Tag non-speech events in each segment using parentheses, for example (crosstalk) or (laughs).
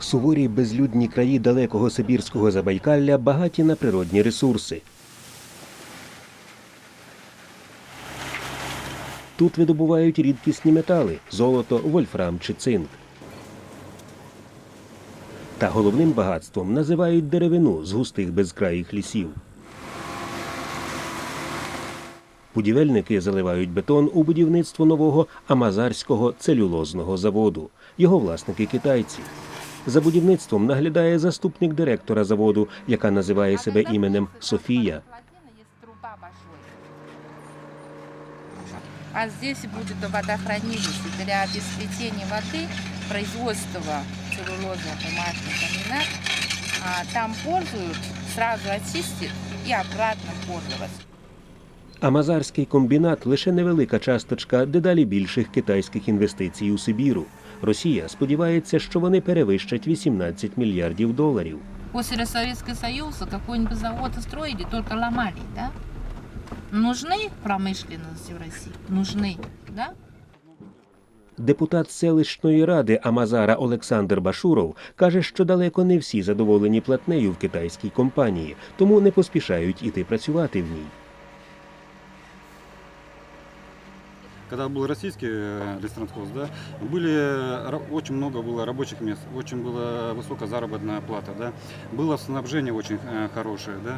Суворі безлюдні краї далекого Сибірського Забайкалля багаті на природні ресурси. Тут видобувають рідкісні метали золото, вольфрам чи цинк. Та головним багатством називають деревину з густих безкраїх лісів. Будівельники заливають бетон у будівництво нового амазарського целюлозного заводу. Його власники китайці. За будівництвом наглядає заступник директора заводу, яка називає себе іменем Софія. А здесь будет водохранилище для обеспечения воды, производства целлулозно-бумажный комбинат. А там пользуют, сразу очистит и обратно пользоваться. Амазарський комбінат лише невелика часточка дедалі більших китайських інвестицій у Сибіру. Росія сподівається, що вони перевищать 18 мільярдів доларів. После Советского Союза какой-нибудь завод строили, только ломали, да? Нужны промышленности в России? Нужны, да? Депутат селищної ради Амазара Олександр Башуров каже, що далеко не всі задоволені платнею в китайській компанії, тому не поспішають іти працювати в ній. Когда был российский э, ресторан-хоз, да, были, э, ра- очень много было рабочих мест, очень была высокая заработная плата, да, было снабжение очень э, хорошее, да,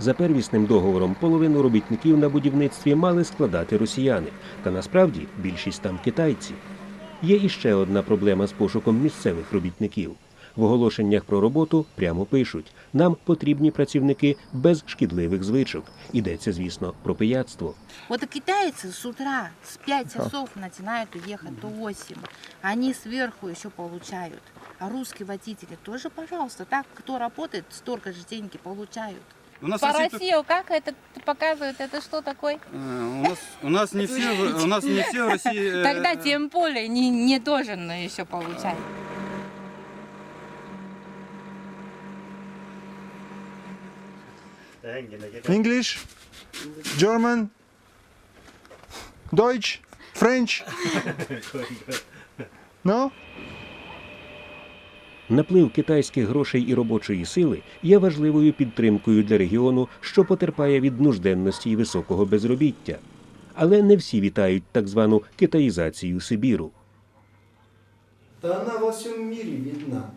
За первісним договором половину робітників на будівництві мали складати росіяни, та насправді більшість там китайці. Є іще одна проблема з пошуком місцевих робітників. В оголошеннях про роботу прямо пишуть: нам потрібні працівники без шкідливих звичок. Йдеться, звісно, про пияцтво. Вот и китайцы с утра, с 5 часов начинают уехать до 8. Они сверху еще получают. А русские водители тоже, пожалуйста, так, кто работает, столько же деньги получают. У нас, По Россия- России, как это показывает, это что такое? э, у нас, у нас не все, в- у нас не все в России. э, Тогда тем более не, не должен еще получать. English, German, Deutsch, French. (laughs) No? Наплив китайських грошей і робочої сили є важливою підтримкою для регіону, що потерпає від нужденності і високого безробіття. Але не всі вітають так звану китаїзацію Сибіру. Да она во всем мире видна.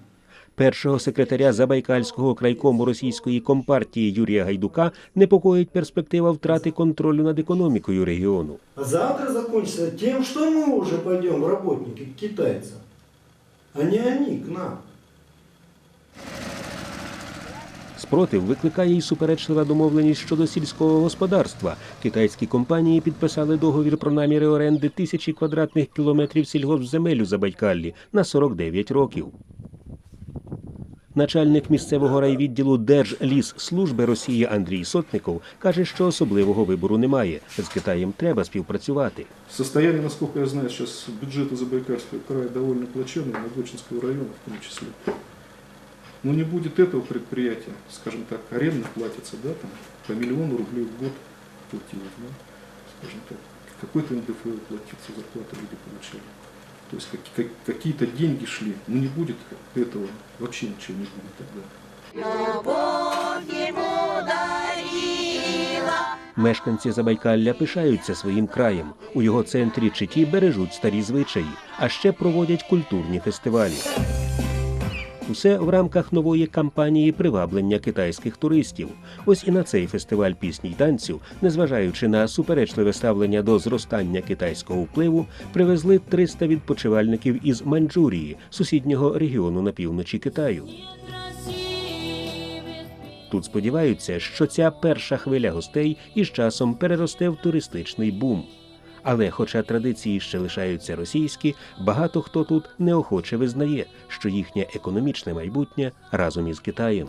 Першого секретаря Забайкальського крайкому російської компартії Юрія Гайдука непокоїть перспектива втрати контролю над економікою регіону. А завтра закончится тем, что мы уже пойдем в работники к а не они к нам. Спротив викликає й суперечлива домовленість щодо сільського господарства. Китайські компанії підписали договір про наміри оренди тисячі квадратних кілометрів сільгоспземель у Забайкаллі на 49 років. Начальник місцевого райвідділу Держлісслужби Росії Андрій Сотников каже, що особливого вибору немає. З Китаєм треба співпрацювати. Состояние, насколько я знаю, сейчас бюджета Забайкальского края довольно плачевное, Нагочинского района в том числе. Но не будет этого предприятия, скажем так, аренда платится, да, там, по миллиону рублей в год платилось, да, скажем так. Какой-то НДФЛ платится, зарплаты люди получали. То есть как- как- какие-то деньги шли, но не будет этого, вообще ничего не будет тогда. Мешканці Забайкалля пишаються своїм краєм. У його центрі Читі бережуть старі звичаї, а ще проводять культурні фестивалі. Усе в рамках нової кампанії приваблення китайських туристів. Ось і на цей фестиваль пісні й танцю, незважаючи на суперечливе ставлення до зростання китайського впливу, привезли 300 відпочивальників із Маньчжурії, сусіднього регіону на півночі Китаю. Тут сподіваються, що ця перша хвиля гостей із часом переросте в туристичний бум. Але, хоча традиції ще лишаються російські, багато хто тут неохоче визнає, що їхнє економічне майбутнє разом із Китаєм.